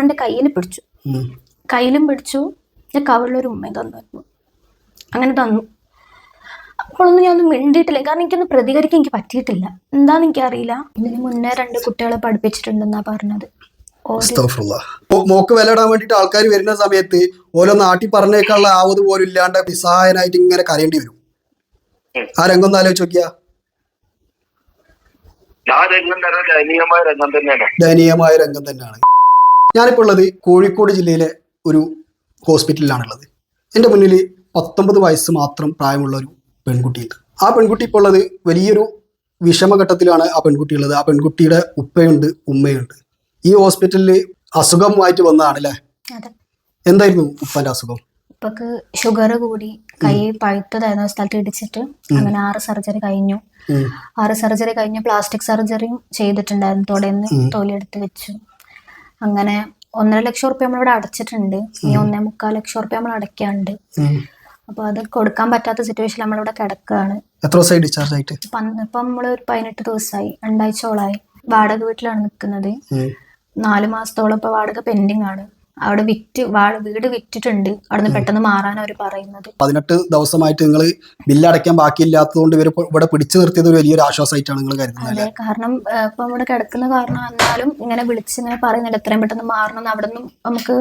എന്റെ കയ്യിൽ പിടിച്ചു. കയ്യിലും പിടിച്ചു. ഞാൻ കവളിലൊരു ഉമ്മ തന്നു അങ്ങനെ തന്നു. അപ്പോഴൊന്നും ഞാൻ ഒന്നും മിണ്ടിയിട്ടില്ല. കാരണം എനിക്കൊന്നും പ്രതികരിക്കാൻ എനിക്ക് പറ്റിയിട്ടില്ല. എന്താന്ന് എനിക്കറിയില്ല. ഇതിന് മുന്നേ രണ്ട് കുട്ടികളെ പഠിപ്പിച്ചിട്ടുണ്ടെന്നാ പറഞ്ഞത്. മോക്ക് വിലയിടാൻ വേണ്ടിട്ട് ആൾക്കാർ വരുന്ന സമയത്ത് ഓരോ നാട്ടിൽ പറഞ്ഞേക്കാനുള്ള ആവത് പോലും ഇല്ലാണ്ട് നിസ്സഹായനായിട്ട് ഇങ്ങനെ കരയേണ്ടി വരും. ആ രംഗം ഒന്ന് ആലോചിച്ച് നോക്കിയ. ദയനീയമായ രംഗം തന്നെയാണ്. ഞാനിപ്പോൾ ഉള്ളത് കോഴിക്കോട് ജില്ലയിലെ ഒരു ഹോസ്പിറ്റലിലാണുള്ളത്. എന്റെ മുന്നിൽ പത്തൊമ്പത് വയസ്സ് മാത്രം പ്രായമുള്ള ഒരു പെൺകുട്ടിയുണ്ട്. ആ പെൺകുട്ടി ഇപ്പോൾ ഉള്ളത് വലിയൊരു വിഷമഘട്ടത്തിലാണ് ആ പെൺകുട്ടി ഉള്ളത് ആ പെൺകുട്ടിയുടെ ഉപ്പയുണ്ട് ഉമ്മയുണ്ട്. ഈ ഹോസ്പിറ്റലിൽ അസുഖമായിട്ട് വന്നതാണല്ലേ? എന്തായിരുന്നു ഉപ്പന്റെ അസുഖം? ഉപ്പക്ക് ഷുഗർ കൂടി കൈ പഴുത്തതായിരുന്നു ആ സ്ഥലത്ത് ഇടിച്ചിട്ട് അങ്ങനെ ആറ് സർജറി കഴിഞ്ഞു. ആറ് സർജറി കഴിഞ്ഞ് പ്ലാസ്റ്റിക് സർജറിയും ചെയ്തിട്ടുണ്ടായിരുന്നു തുടർന്ന് തൊലിയെടുത്ത് വെച്ചു. അങ്ങനെ ഒന്നര ലക്ഷം റുപ്യ നമ്മളിവിടെ അടച്ചിട്ടുണ്ട്. ഇനി ഒന്നേ മുക്കാൽ ലക്ഷം റുപ്യ നമ്മൾ അടയ്ക്കാണ്ട്. അപ്പൊ അത് കൊടുക്കാൻ പറ്റാത്ത സിറ്റുവേഷൻ നമ്മളിവിടെ കിടക്കുകയാണ് എത്ര ദിവസമായി ഡിസ്ചാർജ് ആയിട്ട്? ഇപ്പൊ നമ്മൾ നമ്മൾ ഒരു പതിനെട്ട് ദിവസമായി. രണ്ടാഴ്ചയോളായി വാടക വീട്ടിലാണ് നിൽക്കുന്നത്. നാല് മാസത്തോളം ഇപ്പൊ വാടക പെൻഡിങ് ആണ്. അവിടെ വിറ്റ് വാട വിറ്റിട്ടുണ്ട്. അവിടുന്ന് പെട്ടെന്ന് മാറാനാണ് അവർ പറയുന്നത്. പതിനെട്ട് ദിവസമായിട്ട് നിങ്ങൾ ബില്ല് അടയ്ക്കാൻ ബാക്കിയില്ലാത്തതുകൊണ്ട് ഇവർ ഇവിടെ പിടിച്ചു നിർത്തിയത് ഒരു വലിയൊരു ആശ്വാസമായിട്ടാണ് നിങ്ങൾ കരുതുന്നത് അതെ കാരണം ഇപ്പൊ ഇവിടെ കിടക്കുന്ന കാരണം എന്നാലും ഇങ്ങനെ വിളിച്ച് ഇങ്ങനെ പറയുന്നുണ്ട്. എത്രയും പെട്ടെന്ന് മാറണം അവിടെ നിന്നും നമുക്ക്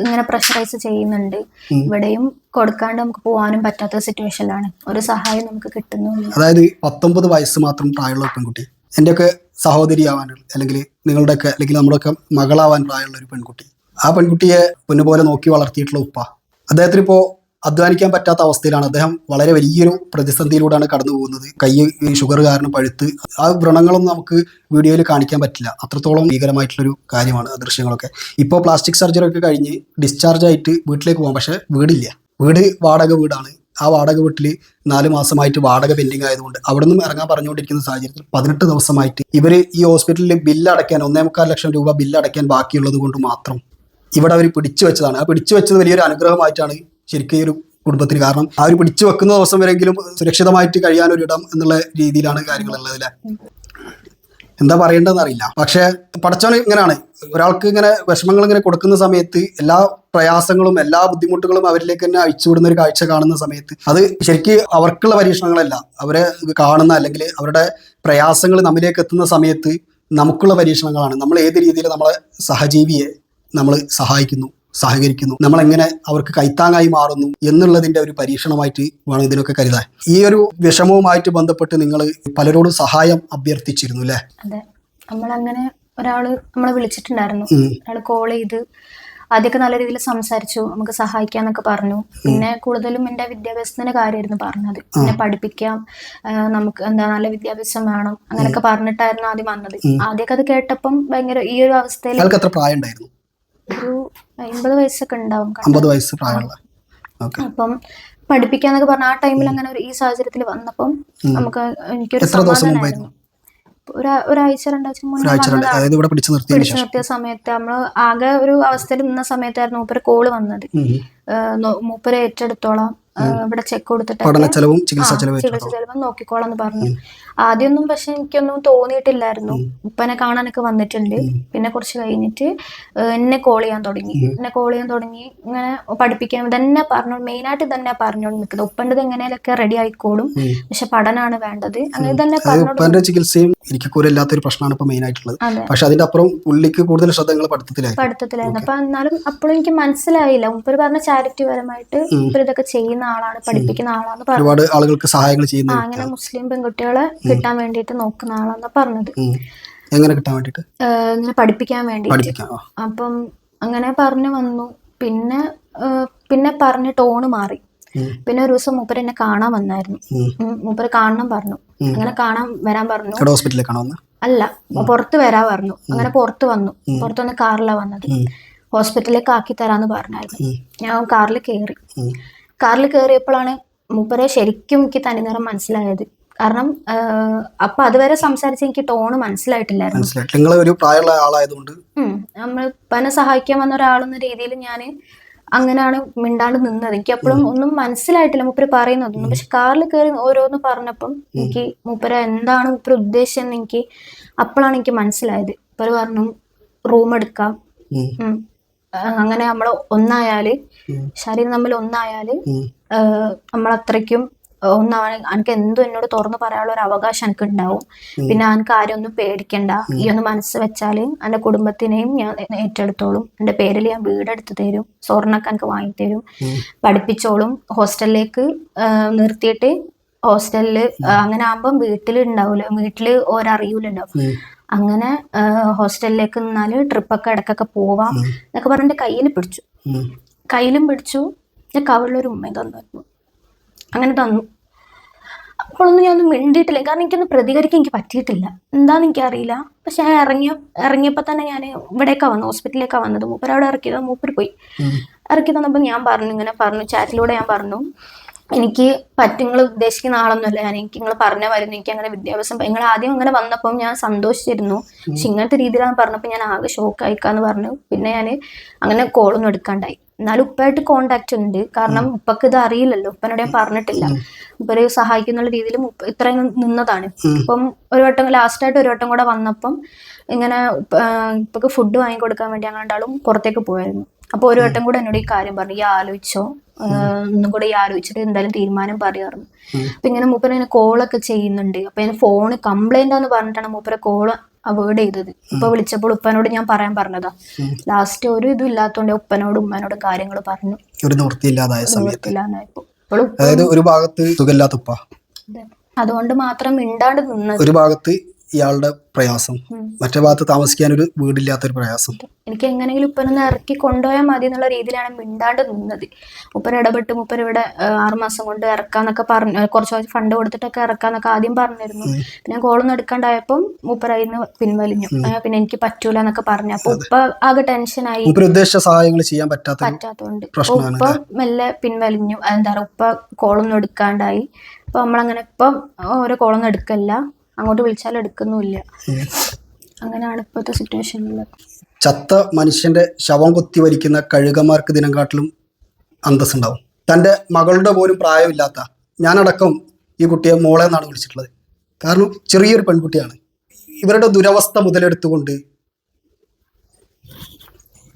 ഇങ്ങനെ പ്രഷറൈസ് ചെയ്യുന്നുണ്ട്. ഇവിടെയും കൊടുക്കാണ്ട് നമുക്ക് പോകാനും പറ്റാത്ത സിറ്റുവേഷനിലാണ് ഒരു സഹായം നമുക്ക് കിട്ടുന്നു അതായത് പത്തൊമ്പത് വയസ്സ് മാത്രം പ്രായമുള്ള പെൺകുട്ടി എന്റെയൊക്കെ ആവാനുള്ള അല്ലെങ്കിൽ നിങ്ങളുടെയൊക്കെ അല്ലെങ്കിൽ നമ്മുടെയൊക്കെ മകളാവാൻ പ്രായമുള്ള ഒരു പെൺകുട്ടി ആ പെൺകുട്ടിയെ പൊന്നുപോലെ നോക്കി വളർത്തിയിട്ടുള്ള ഉപ്പ. അദ്ദേഹത്തിന് ഇപ്പോൾ അധ്വാനിക്കാൻ പറ്റാത്ത അവസ്ഥയിലാണ്. അദ്ദേഹം വളരെ വലിയൊരു പ്രതിസന്ധിയിലൂടെയാണ് കടന്നു പോകുന്നത്. കൈ ഷുഗർ കാരണം പഴുത്ത്. ആ വ്രണങ്ങളൊന്നും നമുക്ക് വീഡിയോയിൽ കാണിക്കാൻ പറ്റില്ല. അത്രത്തോളം ഭീകരമായിട്ടുള്ളൊരു കാര്യമാണ് ആ ദൃശ്യങ്ങളൊക്കെ. ഇപ്പോൾ പ്ലാസ്റ്റിക് സർജറി ഒക്കെ കഴിഞ്ഞ് ഡിസ്ചാർജ് ആയിട്ട് വീട്ടിലേക്ക് പോകാം പക്ഷേ വീടില്ല. വീട് വാടക വീടാണ്. ആ വാടക വീട്ടിൽ നാല് മാസമായിട്ട് വാടക പെൻഡിങ് ആയതുകൊണ്ട് അവിടെ നിന്നും ഇറങ്ങാൻ പറഞ്ഞുകൊണ്ടിരിക്കുന്ന സാഹചര്യത്തിൽ പതിനെട്ട് ദിവസമായിട്ട് ഇവർ ഈ ഹോസ്പിറ്റലിൽ ബില്ല് അടയ്ക്കാൻ ഒന്നേ മുക്കാൽ ലക്ഷം രൂപ ബില്ല് അടയ്ക്കാൻ ബാക്കിയുള്ളത് കൊണ്ട് മാത്രം ഇവിടെ അവർ പിടിച്ചു വെച്ചതാണ്. ആ പിടിച്ചു വെച്ചത് വലിയൊരു അനുഗ്രഹമായിട്ടാണ് ശരിക്കും ഈ ഒരു കുടുംബത്തിന് കാരണം ആ ഒരു പിടിച്ചു വെക്കുന്ന ദിവസം വരെങ്കിലും സുരക്ഷിതമായിട്ട് കഴിയാൻ ഒരു ഇടം എന്നുള്ള രീതിയിലാണ് കാര്യങ്ങളുള്ളത് അല്ലേ? എന്താ പറയേണ്ടതെന്ന് അറിയില്ല. പക്ഷേ പടച്ചവൻ ഇങ്ങനെയാണ് ഒരാൾക്ക് ഇങ്ങനെ വിഷമങ്ങൾ ഇങ്ങനെ കൊടുക്കുന്ന സമയത്ത് എല്ലാ പ്രയാസങ്ങളും എല്ലാ ബുദ്ധിമുട്ടുകളും അവരിലേക്ക് തന്നെ അഴിച്ചുവിടുന്ന ഒരു കാഴ്ച കാണുന്ന സമയത്ത് അത് ശരിക്കും അവർക്കുള്ള പരീക്ഷണങ്ങളല്ല. അവരെ കാണുന്ന അല്ലെങ്കിൽ അവരുടെ പ്രയാസങ്ങൾ നമ്മിലേക്ക് എത്തുന്ന സമയത്ത് നമുക്കുള്ള പരീക്ഷണങ്ങളാണ്. നമ്മൾ ഏത് രീതിയിൽ നമ്മളെ സഹജീവിയെ നമ്മൾ സഹായിക്കുന്നു സഹകരിക്കുന്നു. നമ്മൾ എങ്ങനെ അവർക്ക് കൈത്താങ്ങായി മാറുന്നു എന്നുള്ളതിന്റെ ഒരു പരീക്ഷണമായിട്ട് വേണം ഇതിനൊക്കെ കരുതാൻ. ഈ ഒരു വിഷമവുമായിട്ട് ബന്ധപ്പെട്ട് നിങ്ങൾ പലരോടും സഹായം അഭ്യർത്ഥിച്ചിരുന്നു അല്ലേ? നമ്മളങ്ങനെ ഒരാൾ നമ്മളെ വിളിച്ചിട്ടുണ്ടായിരുന്നു. അയാൾ ഒരാൾ കോൾ ചെയ്ത് ആദ്യമൊക്കെ നല്ല രീതിയിൽ സംസാരിച്ചു. നമുക്ക് സഹായിക്കാന്നൊക്കെ പറഞ്ഞു. പിന്നെ കൂടുതലും എന്റെ വിദ്യാഭ്യാസത്തിന്റെ കാര്യമായിരുന്നു പറഞ്ഞത്. പിന്നെ പഠിപ്പിക്കാം. നമുക്ക് എന്താ നല്ല വിദ്യാഭ്യാസം വേണം. അങ്ങനെയൊക്കെ പറഞ്ഞിട്ടായിരുന്നു ആദ്യം വന്നത്. ആദ്യമൊക്കെ അത് കേട്ടപ്പം ഭയങ്കര ഈ ഒരു അവസ്ഥയിൽ പ്രായം ഉണ്ടായിരുന്നു ഒരു അമ്പത് വയസ്സൊക്കെ ഉണ്ടാവും? അമ്പത് വയസ്സ് പ്രായമുള്ള. അപ്പം പഠിപ്പിക്കാന്നൊക്കെ പറഞ്ഞ ആ ടൈമിൽ അങ്ങനെ ഒരു ഈ സാഹചര്യത്തിൽ വന്നപ്പം നമുക്ക് എനിക്കൊരു സമാധാനമായിരുന്നു ഒരാഴ്ച രണ്ടാഴ്ച മുന്നേ പിടിച്ചു നിർത്തിയ സമയത്ത് നമ്മൾ ആകെ ഒരു അവസ്ഥയിൽ നിന്ന സമയത്തായിരുന്നു മൂപ്പര് കോൾ വന്നത്. മൂപ്പര് ഏറ്റെടുത്തോളാം. ഇവിടെ ചെക്ക് കൊടുത്തിട്ട് ചെലവും ചികിത്സ ചെലവ് നോക്കിക്കോളാം എന്ന് പറഞ്ഞു. ആദ്യമൊന്നും പക്ഷെ എനിക്കൊന്നും തോന്നിയിട്ടില്ലായിരുന്നു. ഉപ്പനെ കാണാനൊക്കെ വന്നിട്ടുണ്ട്. പിന്നെ കുറച്ച് കഴിഞ്ഞിട്ട് എന്നെ കോൾ ചെയ്യാൻ തുടങ്ങി. എന്നെ കോൾ ചെയ്യാൻ തുടങ്ങി. ഇങ്ങനെ പഠിപ്പിക്കാൻ ഇതന്നെ പറഞ്ഞു മെയിനായിട്ട് തന്നെ പറഞ്ഞോണ്ട് നിൽക്കുന്നത്. ഉപ്പന്റെ എങ്ങനെയൊക്കെ റെഡി ആയിക്കോളും. പക്ഷെ പഠനമാണ് വേണ്ടത്. അങ്ങനെ തന്നെ പറഞ്ഞു ചികിത്സയും എനിക്ക് ഇരിക്കൂരില്ലാത്തൊരു പ്രശ്നമാണ് ഇപ്പൊ മെയിൻ ആയിട്ടുള്ളത്. പക്ഷെ അതിന്റെ അപ്പുറം പുള്ളിക്ക് കൂടുതൽ ശ്രദ്ധ പഠിത്തത്തിലായിരുന്നു. അപ്പൊ എന്നാലും അപ്പോഴും എനിക്ക് മനസ്സിലായില്ല. ഉപ്പര് പറഞ്ഞ ചാരിറ്റി പരമായിട്ട് ഉപ്പര് ഇതൊക്കെ ചെയ്യുന്ന ആളാണ് പഠിപ്പിക്കുന്ന ആളാണ് ഒരുപാട് ആളുകൾക്ക് സഹായങ്ങൾ ചെയ്യുന്ന അങ്ങനെ മുസ്ലിം പെൺകുട്ടികളെ കിട്ടാൻ വേണ്ടിയിട്ട് നോക്കുന്ന ആളാന്നാ പറഞ്ഞത്. എങ്ങനെ കിട്ടാൻ വേണ്ടിയിട്ട്? ഇങ്ങനെ പഠിപ്പിക്കാൻ വേണ്ടി അപ്പം അങ്ങനെ പറഞ്ഞു വന്നു. പിന്നെ പിന്നെ പറഞ്ഞ് ടോണ് മാറി. പിന്നെ ഒരു ദിവസം മൂപ്പര് എന്നെ കാണാൻ വന്നായിരുന്നു. മൂപ്പര് കാണണം പറഞ്ഞു. അങ്ങനെ കാണാൻ വരാൻ പറഞ്ഞു. ഹോസ്പിറ്റലിൽ അല്ല പുറത്ത് വരാ പറഞ്ഞു. അങ്ങനെ പുറത്ത് വന്നു. പുറത്ത് വന്ന് കാറിലാണ് വന്നത്. ഹോസ്പിറ്റലിലേക്ക് ആക്കി തരാന്ന് പറഞ്ഞായിരുന്നു. ഞാൻ കാറിൽ കയറി. കാറിൽ കയറിയപ്പോഴാണ് മൂപ്പരെ ശരിക്കും എനിക്ക് തനിനിറം മനസ്സിലായത്. കാരണം അപ്പൊ അതുവരെ സംസാരിച്ച് എനിക്ക് ടോണ് മനസ്സിലായിട്ടില്ലായിരുന്നു. മനസ്സിലായിട്ട് നിങ്ങൾ ഒരു പ്രായമുള്ള ആളായതുകൊണ്ട്. നമ്മൾ പനെ സഹായിക്കാൻ വന്ന ഒരാളെന്ന രീതിയിൽ ഞാൻ അങ്ങനെയാണ് മിണ്ടാണ്ട് നിന്നത്. എനിക്ക് അപ്പോഴും ഒന്നും മനസ്സിലായിട്ടില്ല. മൂപ്പര് പറയുന്നതൊന്നും പക്ഷെ കാറിൽ കയറി ഓരോന്ന് പറഞ്ഞപ്പം എനിക്ക് മൂപ്പര എന്താണ് മൂപ്പര് എന്ന് എനിക്ക് അപ്പോഴാണ് എനിക്ക് മനസ്സിലായത്. മൂപ്പര് പറഞ്ഞു റൂം എടുക്കാം. അങ്ങനെ നമ്മൾ ഒന്നായാൽ. ശരീരം തമ്മിൽ ഒന്നായാൽ. നമ്മൾ അത്രയ്ക്കും ഒന്നാണ് എനിക്ക് എന്തും എന്നോട് തുറന്നു പറയാനുള്ള ഒരു അവകാശം എനിക്ക് ഉണ്ടാവും പിന്നെ എനിക്ക് ആരും ഒന്നും പേടിക്കണ്ട. ഈ ഒന്ന് മനസ്സ് വെച്ചാൽ എന്റെ കുടുംബത്തിനെയും ഞാൻ ഏറ്റെടുത്തോളും. എന്റെ പേരിൽ ഞാൻ വീടെടുത്ത് തരും. സ്വർണൊക്കെ എനിക്ക് വാങ്ങി തരും. പഠിപ്പിച്ചോളും. ഹോസ്റ്റലിലേക്ക് നിർത്തിയിട്ട് ഹോസ്റ്റലിൽ അങ്ങനെ ആകുമ്പം വീട്ടിൽ ഉണ്ടാവൂല വീട്ടിൽ ഉം. അങ്ങനെ ഹോസ്റ്റലിലേക്ക് നിന്നാൽ ട്രിപ്പൊക്കെ ഇടക്കൊക്കെ പോവാം എന്നൊക്കെ പറഞ്ഞ് കയ്യിൽ പിടിച്ചു. കയ്യിലും പിടിച്ചു. ഞാൻ കവളിലൊരു ഉമ്മ തന്നു. അങ്ങനെ തന്നു. അപ്പോഴൊന്നും ഞാനൊന്നും മിണ്ടിയിട്ടില്ല. കാരണം എനിക്കൊന്നും പ്രതികരിക്കാൻ എനിക്ക് പറ്റിയിട്ടില്ല. എന്താണെന്ന് എനിക്കറിയില്ല. പക്ഷെ ഞാൻ ഇറങ്ങിയ ഇറങ്ങിയപ്പോൾ തന്നെ ഞാൻ ഇവിടേക്കാണ് വന്നത്. ഹോസ്പിറ്റലിലേക്കാണ് വന്നത്. മൂപ്പർ അവിടെ ഇറക്കിയത് മൂപ്പർ പോയി. ഇറക്കി തന്നപ്പോൾ ഞാൻ പറഞ്ഞു ഇങ്ങനെ പറഞ്ഞു. ചാറ്റിലൂടെ ഞാൻ പറഞ്ഞു എനിക്ക് പറ്റും. നിങ്ങൾ ഉദ്ദേശിക്കുന്ന ആളൊന്നുമല്ല. ഞാൻ എനിക്ക് നിങ്ങൾ പറഞ്ഞ വരുന്നു എനിക്ക് അങ്ങനെ വിദ്യാഭ്യാസം നിങ്ങൾ ആദ്യം അങ്ങനെ വന്നപ്പോൾ ഞാൻ സന്തോഷിച്ചിരുന്നു. പക്ഷെ ഇങ്ങനത്തെ രീതിയിലാണ് പറഞ്ഞപ്പോൾ ഞാൻ ആകെ ഷോക്ക് ആയിക്കാന്ന് പറഞ്ഞു. പിന്നെ ഞാൻ അങ്ങനെ കോളൊന്നും എടുക്കാണ്ടായി. എന്നാലും ഉപ്പായിട്ട് കോണ്ടാക്ട് ഉണ്ട്. കാരണം ഉപ്പക്ക് ഇത് അറിയില്ലല്ലോ. ഉപ്പനോട് ഞാൻ പറഞ്ഞിട്ടില്ല. ഉപ്പര് സഹായിക്കുന്ന രീതിയിൽ ഇത്രയും നിന്നതാണ്. ഇപ്പം ഒരു വട്ടം ലാസ്റ്റ് ആയിട്ട് ഒരു വട്ടം കൂടെ വന്നപ്പം ഇങ്ങനെ ഉപ്പ- ഉപ്പക്ക് ഫുഡ് വാങ്ങി കൊടുക്കാൻ വേണ്ടി ഞങ്ങൾ രണ്ടാളും പുറത്തേക്ക് പോയായിരുന്നു. അപ്പോൾ ഒരു വട്ടം കൂടെ എന്നോട് ഈ കാര്യം പറഞ്ഞു. ഈ ആലോചിച്ചോ. ഒന്നും കൂടെ ഈ ആലോചിച്ചിട്ട് എന്തായാലും തീരുമാനം പറയാറുണ്ട് അപ്പൊ ഇങ്ങനെ മൂപ്പര് ഇങ്ങനെ കോളൊക്കെ ചെയ്യുന്നുണ്ട്. അപ്പൊ ഞാൻ ഫോണ് കംപ്ലൈന്റ് ആന്ന് പറഞ്ഞിട്ടാണ് മൂപ്പരെ കോൾ അവോയ്ഡ് ചെയ്തത് ഇപ്പൊ വിളിച്ചപ്പോൾ ഉപ്പനോട് ഞാൻ പറയാൻ പറഞ്ഞതാ. ലാസ്റ്റ് ഒരു ഇതും ഇല്ലാത്തോണ്ട് ഉപ്പനോടും ഉമ്മനോടും കാര്യങ്ങൾ പറഞ്ഞു. ഒരു നിവൃത്തിയില്ലാതായ സമയത്ത്. അതായത് ഒരു ഭാഗത്ത് സുഖമില്ലാത്ത ഉപ്പ. ഇത് അതുകൊണ്ട് മാത്രം മിണ്ടാണ്ട് നിന്നത്. ഒരു ഭാഗത്ത് ഇയാളുടെ പ്രയാസം. മറ്റേ ഭാഗത്ത് താമസിക്കാൻ ഒരു വീടില്ലാത്തൊരു പ്രയാസം. എനിക്ക് എങ്ങനെയെങ്കിലും ഉപ്പനൊന്ന് ഇറക്കി കൊണ്ടുപോയാൽ മതി എന്നുള്ള രീതിയിലാണ് മിണ്ടാണ്ട് നിന്നത്. ഉപ്പൻ ഇടപെട്ട് മുപ്പൻ ഇവിടെ ആറുമാസം കൊണ്ട് ഇറക്കാന്നൊക്കെ പറഞ്ഞു കുറച്ച് ഫണ്ട് കൊടുത്തിട്ടൊക്കെ ഇറക്കാന്നൊക്കെ ആദ്യം പറഞ്ഞിരുന്നു. പിന്നെ കോളൊന്നും എടുക്കാണ്ടായപ്പം മൂപ്പര അതിന്ന് പിൻവലിഞ്ഞു. പിന്നെ എനിക്ക് പറ്റൂല എന്നൊക്കെ പറഞ്ഞു. അപ്പൊ ഉപ്പ ആകെ ടെൻഷനായി. ഉദ്ദേശിച്ച സഹായങ്ങൾ ചെയ്യാൻ പറ്റാത്തതുകൊണ്ട് ഉപ്പ മെല്ലെ പിൻവലിഞ്ഞു. എന്താ പറയുക ഉപ്പ കോളൊന്നും എടുക്കാണ്ടായി. അപ്പൊ നമ്മളങ്ങനെ ഇപ്പം ഓരോ കോളൊന്നും എടുക്കല്ല. അങ്ങോട്ട് വിളിച്ചാൽ എടുക്കുന്നുമില്ല. അങ്ങനെയാണ് ഇപ്പോഴത്തെ സിറ്റുവേഷനിൽ ചത്ത മനുഷ്യന്റെ ശവം കൊത്തി വലിക്കുന്ന കഴുകന്മാർക്ക് ദിനംകാട്ടിലും അന്തസ്സുണ്ടാവും. തന്റെ മകളുടെ പോലും പ്രായമില്ലാത്ത ഞാനടക്കം ഈ കുട്ടിയെ മോളെ എന്നാണ് വിളിച്ചിട്ടുള്ളത്. കാരണം ചെറിയൊരു പെൺകുട്ടിയാണ്. ഇവരുടെ ദുരവസ്ഥ മുതലെടുത്തുകൊണ്ട്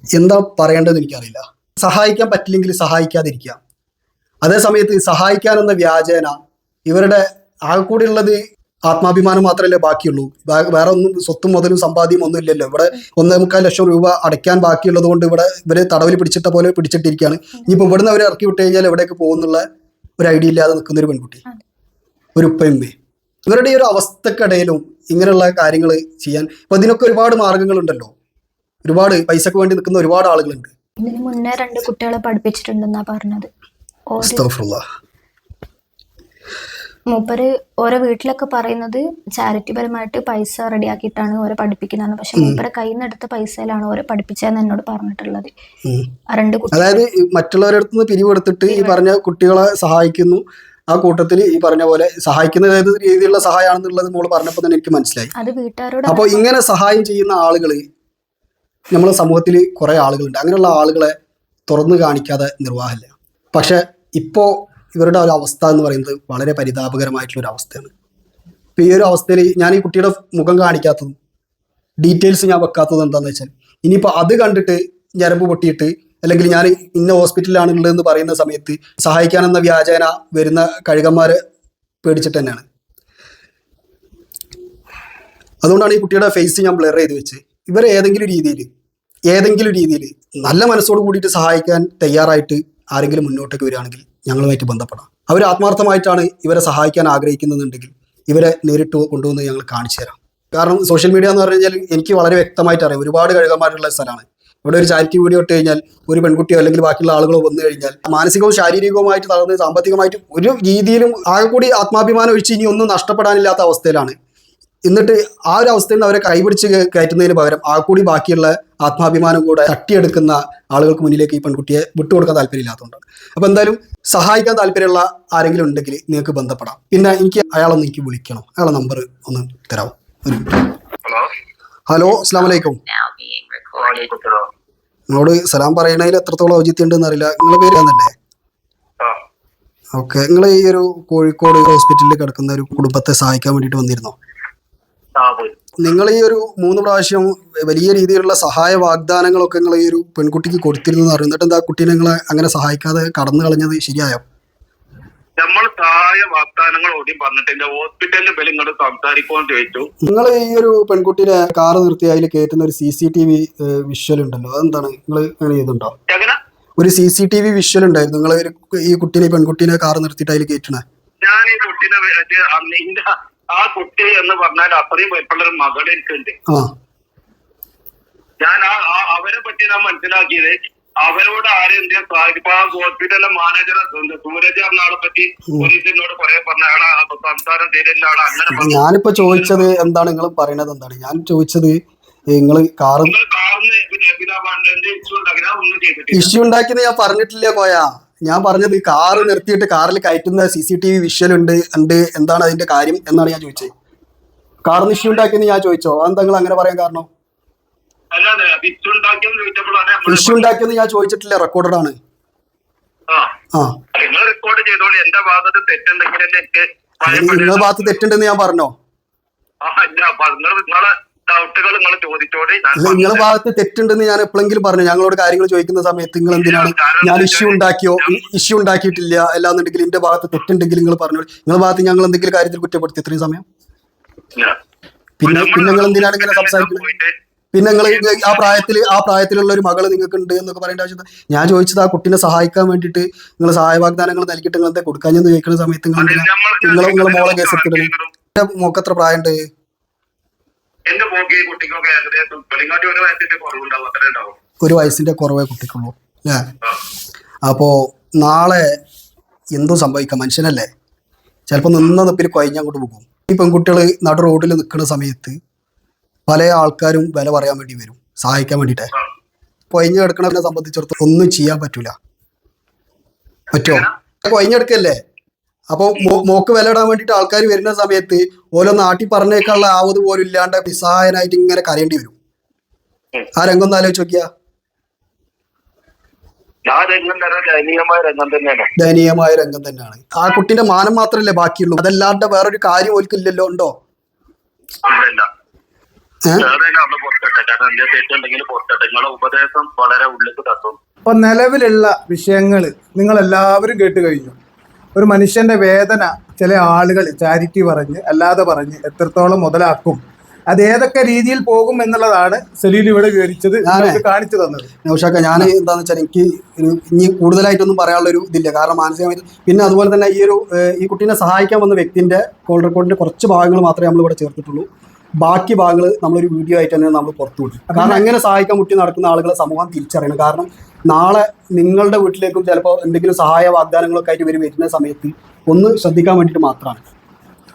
എന്താ പറയേണ്ടതെന്ന് എനിക്കറിയില്ല. സഹായിക്കാൻ പറ്റില്ലെങ്കിൽ സഹായിക്കാതിരിക്കുക അതേസമയത്ത് സഹായിക്കാനെന്ന വ്യാജേന ഇവരുടെ ആകെക്കൂടി ഉള്ളത് ആത്മാഭിമാനം മാത്രമല്ലേ ബാക്കിയുള്ളൂ. വേറെ ഒന്നും സ്വത്തും മുതലും സമ്പാദ്യം ഒന്നും ഇല്ലല്ലോ. ഇവിടെ ഒന്നേ മുക്കാൽ ലക്ഷം രൂപ അടയ്ക്കാൻ ബാക്കിയുള്ളത് കൊണ്ട് ഇവിടെ ഇവർ തടവിൽ പിടിച്ചിട്ട പോലെ പിടിച്ചിട്ടിരിക്കുകയാണ്. ഇനിയിപ്പോൾ ഇവിടുന്ന് അവരെ ഇറക്കി വിട്ട് കഴിഞ്ഞാൽ എവിടേക്ക് പോകുന്നുള്ള ഒരു ഐഡിയ ഇല്ലാതെ നിൽക്കുന്ന ഒരു പെൺകുട്ടി ഒരു ഉപ്പയമ്മേ. ഇവരുടെ ഈ ഒരു അവസ്ഥക്കിടയിലും ഇങ്ങനെയുള്ള കാര്യങ്ങൾ ചെയ്യാൻ ഇപ്പൊ ഇതിനൊക്കെ ഒരുപാട് മാർഗങ്ങളുണ്ടല്ലോ. ഒരുപാട് പൈസക്ക് വേണ്ടി നിൽക്കുന്ന ഒരുപാട് ആളുകളുണ്ട്. ഇതിന് മുന്നേ രണ്ട് കുട്ടികളെ പഠിപ്പിച്ചിട്ടുണ്ടെന്നാ പറഞ്ഞത്. മൂപ്പര് ഓരോ വീട്ടിലൊക്കെ പറയുന്നത് ചാരിറ്റി പരമായിട്ട് പൈസ റെഡിയാക്കിയിട്ടാണ് ഓരോ പഠിപ്പിക്കുന്നതെന്ന്. പക്ഷെ മൂപ്പരെ കയ്യിൽ നിന്ന് എടുത്ത പൈസയിലാണ് ഓരോ പഠിപ്പിച്ചതെന്ന് എന്നോട് പറഞ്ഞിട്ടുള്ളത്. ആ രണ്ട് അതായത് മറ്റുള്ളവരടുത്ത് മറ്റുള്ളവരുടെ അടുത്ത് നിന്ന് പിരിവെടുത്തിട്ട് ഈ പറഞ്ഞ കുട്ടികളെ സഹായിക്കുന്നു. ആ കൂട്ടത്തിൽ ഈ പറഞ്ഞ പോലെ സഹായിക്കുന്ന ഏത് രീതിയിലുള്ള സഹായമാണെന്നുള്ളത് മോൾ പറഞ്ഞപ്പോൾ തന്നെ എനിക്ക് മനസ്സിലായി. അത് വീട്ടുകാരോട് അപ്പോൾ ഇങ്ങനെ സഹായം ചെയ്യുന്ന ആളുകൾ നമ്മളെ സമൂഹത്തിൽ കുറേ ആളുകളുണ്ട്. അങ്ങനെയുള്ള ആളുകളെ തുറന്നു കാണിക്കാതെ നിർവാഹമില്ല പക്ഷെ ഇപ്പോൾ ഇവരുടെ ഒരു അവസ്ഥ എന്ന് പറയുന്നത് വളരെ പരിതാപകരമായിട്ടുള്ള ഒരു അവസ്ഥയാണ്. ഇപ്പോൾ ഈ ഒരു അവസ്ഥയിൽ ഞാൻ ഈ കുട്ടിയുടെ മുഖം കാണിക്കാത്തതും ഡീറ്റെയിൽസ് ഞാൻ വെക്കാത്തത് എന്താണെന്ന് വെച്ചാൽ ഇനിയിപ്പോൾ അത് കണ്ടിട്ട് ഞരമ്പ് പൊട്ടിയിട്ട് അല്ലെങ്കിൽ ഞാൻ ഇന്ന ഹോസ്പിറ്റലിലാണ് ഉള്ളതെന്ന് പറയുന്ന സമയത്ത് സഹായിക്കാനെന്ന വ്യാജേന വരുന്ന കഴുകന്മാരെ പേടിച്ചിട്ട് തന്നെയാണ്. അതുകൊണ്ടാണ് ഈ കുട്ടിയുടെ ഫേസ് ഞാൻ ബ്ലർ ചെയ്ത് വെച്ച് ഇവർ ഏതെങ്കിലും രീതിയിൽ ഏതെങ്കിലും രീതിയിൽ നല്ല മനസ്സോട് കൂടിയിട്ട് സഹായിക്കാൻ തയ്യാറായിട്ട് ആരെങ്കിലും മുന്നോട്ടേക്ക് വരികയാണെങ്കിൽ ഞങ്ങളുമായിട്ട് ബന്ധപ്പെടാം. അവർ ആത്മാർത്ഥമായിട്ടാണ് ഇവരെ സഹായിക്കാൻ ആഗ്രഹിക്കുന്നുണ്ടെങ്കിൽ ഇവരെ നേരിട്ട് കൊണ്ടുവന്ന് ഞങ്ങൾ കാണിച്ചു തരാം. കാരണം സോഷ്യൽ മീഡിയ എന്ന് പറഞ്ഞു കഴിഞ്ഞാൽ എനിക്ക് വളരെ വ്യക്തമായിട്ട് അറിയാം. ഒരുപാട് കഴുകന്മാരുള്ള സ്ഥലമാണ്. ഇവിടെ ഒരു ചാരിറ്റി വീഡിയോ ഇട്ട് കഴിഞ്ഞാൽ ഒരു പെൺകുട്ടിയോ അല്ലെങ്കിൽ ബാക്കിയുള്ള ആളുകളോ വന്നു കഴിഞ്ഞാൽ മാനസികവും ശാരീരികവുമായിട്ട് തളർന്ന് സാമ്പത്തികമായിട്ട് ഒരു രീതിയിലും ആകെ കൂടി ആത്മാഭിമാനം ഒഴിച്ച് ഇനി ഒന്നും നഷ്ടപ്പെടാനില്ലാത്ത അവസ്ഥയിലാണ് എന്നിട്ട് ആ ഒരു അവസ്ഥയിൽ നിന്ന് അവരെ കൈപിടിച്ച് കേ- കയറ്റുന്നതിന് പകരം ആ കൂടി ബാക്കിയുള്ള ആത്മാഭിമാനം കൂടെ തട്ടിയെടുക്കുന്ന ആളുകൾക്ക് മുന്നിലേക്ക് ഈ പെൺകുട്ടിയെ വിട്ടുകൊടുക്കാൻ താല്പര്യമില്ലാത്തതുകൊണ്ടാണ് അപ്പോൾ എന്തായാലും സഹായിക്കാൻ താല്പര്യമുള്ള ആരെങ്കിലും ഉണ്ടെങ്കിൽ നിങ്ങൾക്ക് ബന്ധപ്പെടാം. പിന്നെ എനിക്ക് അയാളൊന്ന് എനിക്ക് വിളിക്കണം. അയാളെ നമ്പർ ഒന്ന് തരാമോ ഒരു ഹലോ ഹലോ അസ്സാം വലൈക്കും. നിങ്ങളോട് സലാം പറയണതിൽ എത്രത്തോളം ഔചിത്യം ഉണ്ടെന്ന് അറിയില്ല നിങ്ങളെ പേര് എന്നല്ലേ ഓക്കെ നിങ്ങൾ ഈ ഒരു കോഴിക്കോട് ഹോസ്പിറ്റലിൽ കിടക്കുന്ന ഒരു കുടുംബത്തെ സഹായിക്കാൻ വേണ്ടിയിട്ട് വന്നിരുന്നോ? നിങ്ങൾ ഈ ഒരു മൂന്ന് പ്രാവശ്യം വലിയ രീതിയിലുള്ള സഹായ വാഗ്ദാനങ്ങളൊക്കെ നിങ്ങൾ ഈ ഒരു പെൺകുട്ടിക്ക് കൊടുത്തിരുന്നു എന്നിട്ട് എന്താ കുട്ടീനെ നിങ്ങളെ അങ്ങനെ സഹായിക്കാതെ കടന്നു കളഞ്ഞത് ശരിയായോ? നമ്മൾ സഹായ വാഗ്ദാനങ്ങൾ ഓടി പറഞ്ഞിട്ടില്ല ഹോസ്പിറ്റലിൽ ബലം ഇങ്ങോട്ട് സംസാരിക്കുമെന്ന് ചോദിച്ചു. നിങ്ങൾ ഈ ഒരു പെൺകുട്ടിയുടെ കാർ നിർത്തി അതിൽ കയറ്റുന്ന ഒരു C C T V visual ഉണ്ടല്ലോ. അതെന്താണ്? നിങ്ങൾ അങ്ങനെ ചെയ്തുണ്ടോ ഒരു C C T V visual ഉണ്ടായിരുന്നു. നിങ്ങൾ ഈ കുട്ടീനെ പെൺകുട്ടീനെ കാർ നിർത്തിയിട്ട് അതിൽ കയറ്റണേ? ഞാൻ ഈ കുട്ടീനെ അന്ന് ആ കുട്ടി എന്ന് പറഞ്ഞാൽ അത്രയും വലിപ്പമുള്ള ഒരു മകൾ എനിക്കുണ്ട്. ഞാൻ ആ അവരെ പറ്റി ഞാൻ മനസ്സിലാക്കിയത് അവരോട് ആരും ഹോസ്പിറ്റലിലെ മാനേജർ സൂരജ് എന്നാളെ പറ്റി പോലീസിനോട് കുറെ പറഞ്ഞ ആളാ. സംസാരം തരില്ല ആളാ. അങ്ങനെ ഞാനിപ്പോ ചോദിച്ചത് എന്താണ് നിങ്ങൾ പറയണത് എന്താണ്? ഞാൻ ചോദിച്ചത് നിങ്ങൾ കാറ് ഇഷ്യൂ ഉണ്ടാക്കിയത് ഞാൻ പറഞ്ഞിട്ടില്ല കോയ. ഞാൻ പറഞ്ഞത് കാറ് നിർത്തിയിട്ട് കാറിൽ കയറ്റുന്ന C C T V visual ഉണ്ട് ഉണ്ട് എന്താണ് അതിന്റെ കാര്യം എന്നാണ് ഞാൻ ചോദിച്ചത്. കാറിന് ഇഷ്യൂ ഉണ്ടാക്കിയെന്ന് ഞാൻ ചോദിച്ചോ? അതെന്താ തങ്ങൾ അങ്ങനെ പറയാൻ കാരണം? ഇഷ്യൂ ഉണ്ടാക്കിയെന്ന് ഞാൻ ചോദിച്ചിട്ടില്ല റെക്കോർഡഡ് ആണ് നിങ്ങൾ റെക്കോർഡ് ചെയ്തോളൂ എന്റെ ഭാഗത്ത് തെറ്റുണ്ടെങ്കിൽ എനിക്ക് അതിന് നിങ്ങളുടെ ഭാഗത്ത് തെറ്റുണ്ടെന്ന് ഞാൻ പറഞ്ഞോ? നിങ്ങളെ ഡൗട്ടുകൾ നിങ്ങൾ ചോദിച്ചോട് ഞാൻ നിങ്ങളുടെ ഭാഗത്ത് തെറ്റുണ്ടെന്ന് ഞാൻ എപ്പോഴെങ്കിലും പറഞ്ഞു ഞങ്ങളോട് കാര്യങ്ങൾ ചോദിക്കുന്ന സമയത്ത് നിങ്ങൾ എന്തിനാണ്? ഞാൻ ഇഷ്യൂ ഉണ്ടാക്കിയോ? ഇഷ്യൂ ഉണ്ടാക്കിയിട്ടില്ല അല്ലാന്നുണ്ടെങ്കിൽ എന്റെ ഭാഗത്ത് തെറ്റുണ്ടെങ്കിൽ നിങ്ങൾ പറഞ്ഞു നിങ്ങളുടെ ഭാഗത്ത് ഞങ്ങൾ എന്തെങ്കിലും കാര്യത്തിൽ കുറ്റപ്പെടുത്തി ഇത്രയും സമയം? പിന്നെ പിന്നെ നിങ്ങൾ എന്തിനാണ് ഇങ്ങനെ സംസാരിക്കുന്നത് പിന്നെ നിങ്ങൾ ആ പ്രായത്തിൽ ആ പ്രായത്തിലുള്ള ഒരു മകൾ നിങ്ങൾക്ക് ഉണ്ട് എന്നൊക്കെ പറയേണ്ട ആവശ്യം ഞാൻ ചോദിച്ചത് ആ കുട്ടിനെ സഹായിക്കാൻ വേണ്ടിയിട്ട് നിങ്ങൾ സഹായ വാഗ്ദാനങ്ങൾ നൽകിയിട്ട് നിങ്ങൾ എന്താ കൊടുക്കാഞ്ഞെന്ന് ചോദിക്കുന്ന സമയത്ത് നിങ്ങൾ നിങ്ങളെ മോളെ കേസെടുത്തിട്ടുണ്ട് എന്റെ മോക്കത്ര പ്രായമുണ്ട്? എന്റെ പോക്കി കുട്ടിക്കൊക്കെ ഏകദേശം പെളിങ്ങാട്ടി ഒരു വയസ്സിന്റെ കുറവുണ്ടാവും അത്രേ ഉണ്ടാവും ഒരു വയസ്സിന്റെ കുറവേ കുട്ടിക്കുള്ളൂ അല്ലേ? അപ്പോ നാളെ എന്തും സംഭവിക്കാം മനുഷ്യനല്ലേ? ചിലപ്പോൾ നിന്ന നിപ്പിൽ കൊയഞ്ഞങ്ങോട്ട് പോകും. ഈ പെൺകുട്ടികൾ നട റോഡിൽ നിൽക്കുന്ന സമയത്ത് പല ആൾക്കാരും വില പറയാൻ വേണ്ടി വരും സഹായിക്കാൻ വേണ്ടിയിട്ടേ. കൊയഞ്ഞു സംബന്ധിച്ചിടത്തോളം ഒന്നും ചെയ്യാൻ പറ്റൂല. പറ്റുമോ കൊയഞ്ഞെടുക്കല്ലേ അപ്പോൾ മോക്ക് വില ഇടാൻ വേണ്ടിയിട്ട് ആൾക്കാർ വരുന്ന സമയത്ത് ഓരോ നാട്ടിൽ പറഞ്ഞേക്കാനുള്ള ആവത് പോലും ഇല്ലാണ്ട് നിസ്സഹായനായിട്ട് ഇങ്ങനെ കരയേണ്ടി വരും. ആ രംഗം ഒന്ന് ആലോചിച്ച് നോക്കിയാ. ദയനീയമായ രംഗം തന്നെയാണ്. രംഗം തന്നെയാണ്. ആ കുട്ടിന്റെ മാനം മാത്രല്ലേ ബാക്കിയുള്ളൂ? അതല്ലാണ്ട് വേറൊരു കാര്യം ഓൽക്ക് ഇല്ലല്ലോ. ഉണ്ടോ ഉപദേശം വളരെ ഉള്ളിൽ തട്ടും. അപ്പൊ നിലവിലുള്ള വിഷയങ്ങൾ നിങ്ങൾ എല്ലാവരും കേട്ട് കഴിഞ്ഞു. ഒരു മനുഷ്യന്റെ വേദന ചില ആളുകൾ ചാരിറ്റി പറഞ്ഞ് അല്ലാതെ പറഞ്ഞ് എത്രത്തോളം മുതലാക്കും. അത് ഏതൊക്കെ രീതിയിൽ പോകും എന്നുള്ളതാണ് സലീൽ ഇവിടെ വിവരിച്ചത് കാണിച്ചു തന്നത്. നൗഷാക്ക ഞാൻ എന്താണെന്ന് വെച്ചാൽ എനിക്ക് ഇനി കൂടുതലായിട്ടൊന്നും പറയാനുള്ള ഒരു ഇതില്ല. കാരണം മാനസികമായി പിന്നെ അതുപോലെ തന്നെ ഈ ഒരു ഈ കുട്ടീനെ സഹായിക്കാൻ വന്ന വ്യക്തിന്റെ കോൾ റെക്കോർഡിന്റെ കുറച്ച് ഭാഗങ്ങൾ മാത്രമേ നമ്മൾ ഇവിടെ ചേർത്തിട്ടുള്ളൂ. ബാക്കി ഭാഗങ്ങൾ നമ്മളൊരു വീഡിയോ ആയിട്ട് തന്നെ നമ്മൾ പുറത്തു വിടും കാരണം അങ്ങനെ സഹായിക്കാൻ മുട്ടി നടക്കുന്ന ആളുകളെ സമൂഹം തിരിച്ചറിയണം. കാരണം നാളെ നിങ്ങളുടെ വീട്ടിലേക്കും ചിലപ്പോൾ എന്തെങ്കിലും സഹായ വാഗ്ദാനങ്ങളൊക്കെ ആയിട്ട് ഇവർ വരുന്ന സമയത്ത് ഒന്ന് ശ്രദ്ധിക്കാൻ വേണ്ടിയിട്ട് മാത്രമാണ്.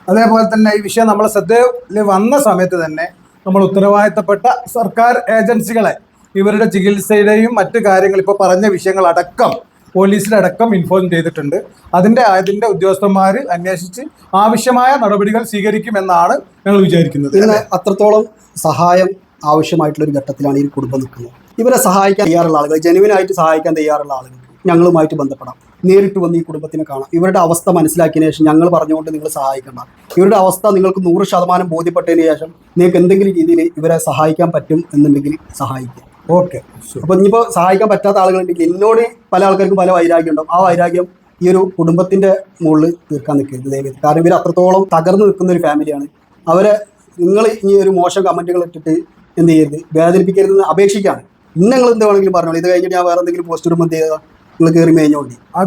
അതേപോലെ തന്നെ ഈ വിഷയം നമ്മളെ ശ്രദ്ധയിൽ വന്ന സമയത്ത് തന്നെ നമ്മൾ ഉത്തരവാദിത്തപ്പെട്ട സർക്കാർ ഏജൻസികളെ ഇവരുടെ ചികിത്സയുടെയും മറ്റു കാര്യങ്ങൾ ഇപ്പോൾ പറഞ്ഞ വിഷയങ്ങളടക്കം പോലീസിലടക്കം ഇൻഫോം ചെയ്തിട്ടുണ്ട്. അതിന്റെ അതിന്റെ ഉദ്യോഗസ്ഥന്മാർ അന്വേഷിച്ച് ആവശ്യമായ നടപടികൾ സ്വീകരിക്കുമെന്നാണ് ഞങ്ങൾ വിചാരിക്കുന്നത് ഇതിന് അത്രത്തോളം സഹായം ആവശ്യമായിട്ടുള്ള ഒരു ഘട്ടത്തിലാണ് ഈ കുടുംബം നിൽക്കുന്നത്. ഇവരെ സഹായിക്കാൻ തയ്യാറുള്ള ആളുകൾ ജനുവിനായിട്ട് സഹായിക്കാൻ തയ്യാറുള്ള ആളുകൾ ഞങ്ങളുമായിട്ട് ബന്ധപ്പെടാം. നേരിട്ട് വന്ന് ഈ കുടുംബത്തിനെ കാണാം. ഇവരുടെ അവസ്ഥ മനസ്സിലാക്കിയതിനു ശേഷം ഞങ്ങൾ പറഞ്ഞുകൊണ്ട് നിങ്ങൾ സഹായിക്കണം ഇവരുടെ അവസ്ഥ നിങ്ങൾക്ക് നൂറ് ശതമാനം ബോധ്യപ്പെട്ടതിന് ശേഷം നിങ്ങൾക്ക് എന്തെങ്കിലും രീതിയിൽ ഇവരെ സഹായിക്കാൻ പറ്റും എന്നുണ്ടെങ്കിൽ സഹായിക്കാം ഓക്കെ അപ്പൊ ഇനിയിപ്പോ സഹായിക്കാൻ പറ്റാത്ത ആളുകളുണ്ടെങ്കിൽ എന്നോട് പല ആൾക്കാർക്കും പല വൈരാഗ്യം ഉണ്ടാവും. ആ വൈരാഗ്യം ഈ ഒരു കുടുംബത്തിന്റെ മുകളിൽ തീർക്കാൻ നിൽക്കരുത് ദൈവം. കാരണം ഇവർ അത്രത്തോളം തകർന്നു നിൽക്കുന്ന ഒരു ഫാമിലിയാണ് അവരെ നിങ്ങൾ ഇനി ഒരു മോശം കമന്റുകൾ ഇട്ടിട്ട് എന്ത് ചെയ്യരുത്? വേദനിപ്പിക്കരുതെന്ന് അപേക്ഷിക്കാണ് ഇന്ന് നിങ്ങൾ എന്ത് വേണമെങ്കിലും പറഞ്ഞോളൂ. ഇത് കഴിഞ്ഞിട്ട് ഞാൻ വേറെ എന്തെങ്കിലും പോസ്റ്റ് ഇടുമ്പോൾ എന്ത് ചെയ്താൽ നിങ്ങൾ കയറി മേഞ്ഞോണ്ടി ആ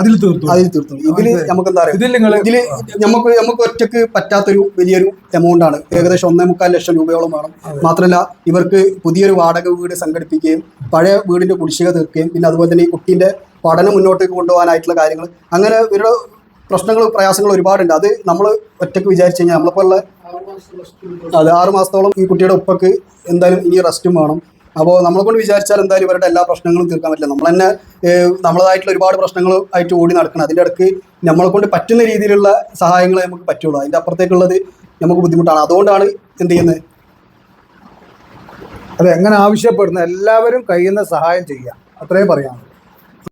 അതിൽ തീർത്തു. അതിൽ തീർത്തു. ഇതിൽ നമുക്ക് എന്താ പറയുക ഇതിൽ ഇതിൽ നമുക്ക് നമുക്ക് ഒറ്റയ്ക്ക് പറ്റാത്തൊരു വലിയൊരു എമൗണ്ട് ആണ്. ഏകദേശം ഒന്നേ മുക്കാൽ ലക്ഷം രൂപയോളം വേണം. മാത്രമല്ല ഇവർക്ക് പുതിയൊരു വാടക വീട് സംഘടിപ്പിക്കുകയും പഴയ വീടിന്റെ കുടിശ്ശിക തീർക്കുകയും പിന്നെ അതുപോലെ തന്നെ ഈ കുട്ടീന്റെ പഠനം മുന്നോട്ടേക്ക് കൊണ്ടുപോകാനായിട്ടുള്ള കാര്യങ്ങൾ അങ്ങനെ ഇവരുടെ പ്രശ്നങ്ങൾ പ്രയാസങ്ങൾ ഒരുപാടുണ്ട്. അത് നമ്മൾ ഒറ്റയ്ക്ക് വിചാരിച്ചു കഴിഞ്ഞാൽ നമ്മളിപ്പോൾ അത് ആറ് മാസത്തോളം ഈ കുട്ടിയുടെ ഉപ്പക്ക് എന്തായാലും ഇനി റെസ്റ്റും വേണം. അപ്പോൾ നമ്മളെ കൊണ്ട് വിചാരിച്ചാൽ എന്തായാലും ഇവരുടെ എല്ലാ പ്രശ്നങ്ങളും തീർക്കാൻ പറ്റില്ല. നമ്മൾ തന്നെ നമ്മളതായിട്ടുള്ള ഒരുപാട് പ്രശ്നങ്ങൾ ആയിട്ട് ഓടി നടക്കണം. അതിന്റെ ഇടയ്ക്ക് നമ്മളെ കൊണ്ട് പറ്റുന്ന രീതിയിലുള്ള സഹായങ്ങളെ നമുക്ക് പറ്റുള്ളൂ. അതിന്റെ അപ്പുറത്തേക്കുള്ളത് നമുക്ക് ബുദ്ധിമുട്ടാണ്. അതുകൊണ്ടാണ് എന്ത് ചെയ്യുന്നത്? അതെ എങ്ങനെ ആവശ്യപ്പെടുന്ന എല്ലാവരും കഴിയുന്ന സഹായം ചെയ്യുക. അത്രയും പറയാനുള്ളൂ.